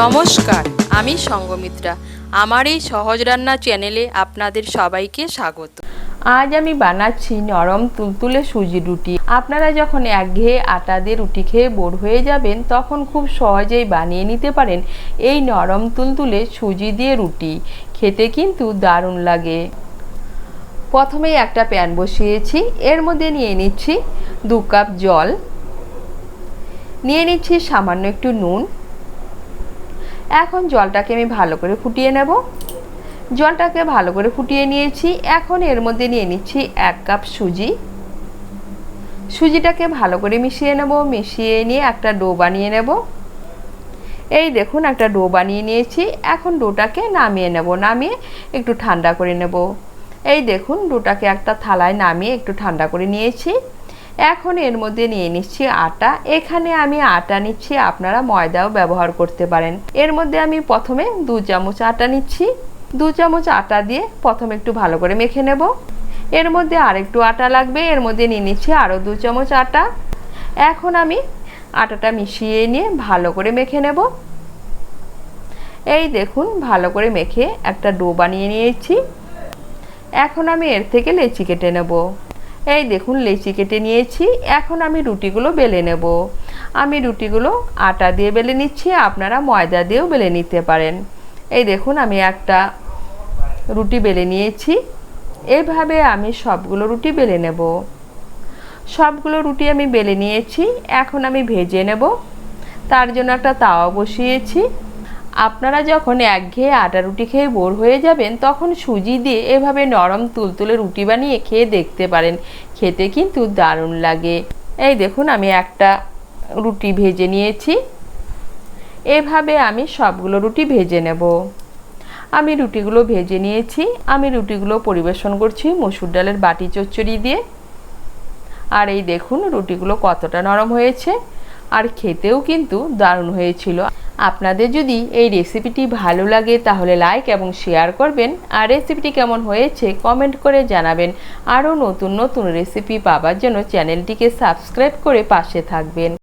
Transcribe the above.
নমস্কার, আমি সঙ্গমিত্রা। আমার এই সহজ রান্না চ্যানেলে আপনাদের সবাইকে স্বাগত। আজ আমি বানাচ্ছি নরম তুলতুলে সুজি রুটি। আপনারা যখন একঘেয়ে আটা দিয়ে রুটি খেয়ে বোর হয়ে যাবেন, তখন খুব সহজেই বানিয়ে নিতে পারেন এই নরম তুলতুলে সুজি দিয়ে রুটি। খেতে কিন্তু দারুণ লাগে। প্রথমেই একটা প্যান বসিয়েছি, এর মধ্যে নিয়ে নিচ্ছি দু কাপ জল। নিয়ে নিচ্ছি সামান্য একটু নুন। এখন জলটাকে আমি ভালো করে ফুটিয়ে নেব। জলটাকে ভালো করে ফুটিয়ে নিয়েছি। এখন এর মধ্যে নিয়ে নিচ্ছি এক কাপ সুজি। সুজিটাকে ভালো করে মিশিয়ে নেব। মিশিয়ে নিয়ে একটা ডো বানিয়ে নেব। এই দেখুন, একটা ডো বানিয়ে নিয়েছি। এখন ডোটাকে নামিয়ে নেব। নামিয়ে একটু ঠান্ডা করে নেব। এই দেখুন, ডোটাকে একটা থালায় নামিয়ে একটু ঠান্ডা করে নিয়েছি। এখন এর মধ্যে নিয়ে নিচ্ছি আটা। এখানে আমি আটা নিচ্ছি, আপনারা ময়দাও ব্যবহার করতে পারেন। এর মধ্যে আমি প্রথমে দু চামচ আটা নিচ্ছি। দু চামচ আটা দিয়ে প্রথমে একটু ভালো করে মেখে নেব। এর মধ্যে আরেকটু আটা লাগবে, এর মধ্যে নিয়ে নিচ্ছি আরও দু চামচ আটা। এখন আমি আটাটা মিশিয়ে নিয়ে ভালো করে মেখে নেব। এই দেখুন, ভালো করে মেখে একটা ডো বানিয়ে নিয়েছি। এখন আমি এর থেকে লেচি কেটে নেব। এই দেখুন, লেচি কেটে নিয়েছি। এখন আমি রুটিগুলো বেলে নেব। আমি রুটিগুলো আটা দিয়ে বেলে নিচ্ছি, আপনারা ময়দা দিয়েও বেলে নিতে পারেন। এই দেখুন, আমি একটা রুটি বেলে নিয়েছি। এভাবে আমি সবগুলো রুটি বেলে নেব। সবগুলো রুটি আমি বেলে নিয়েছি। এখন আমি ভেজে নেব। তার জন্য একটা তাওয়া বসিয়েছি। আপনারা যখন একঘেয়ে আটা রুটি খেয়ে বোর হয়ে যাবেন, তখন সুজি দিয়ে এভাবে নরম তুলতুলে রুটি বানিয়ে খেয়ে দেখতে পারেন। খেতে কিন্তু দারুণ লাগে। এই দেখুন, আমি একটা রুটি ভেজে নিয়েছি। এভাবে আমি সবগুলো রুটি ভেজে নেব। আমি রুটিগুলো ভেজে নিয়েছি। আমি রুটিগুলো পরিবেশন করছি মসুর ডালের বাটি চচ্চড়ি দিয়ে। আর এই দেখুন, রুটিগুলো কতটা নরম হয়েছে। আর খেতেও কিন্তু দারুণ হয়েছিল। আপনাদের যদি এই রেসিপিটি ভালো লাগে, তাহলে লাইক এবং শেয়ার করবেন। আর রেসিপিটি কেমন হয়েছে কমেন্ট করে জানাবেন। আরও নতুন নতুন রেসিপি পাওয়ার জন্য চ্যানেলটিকে সাবস্ক্রাইব করে পাশে থাকবেন।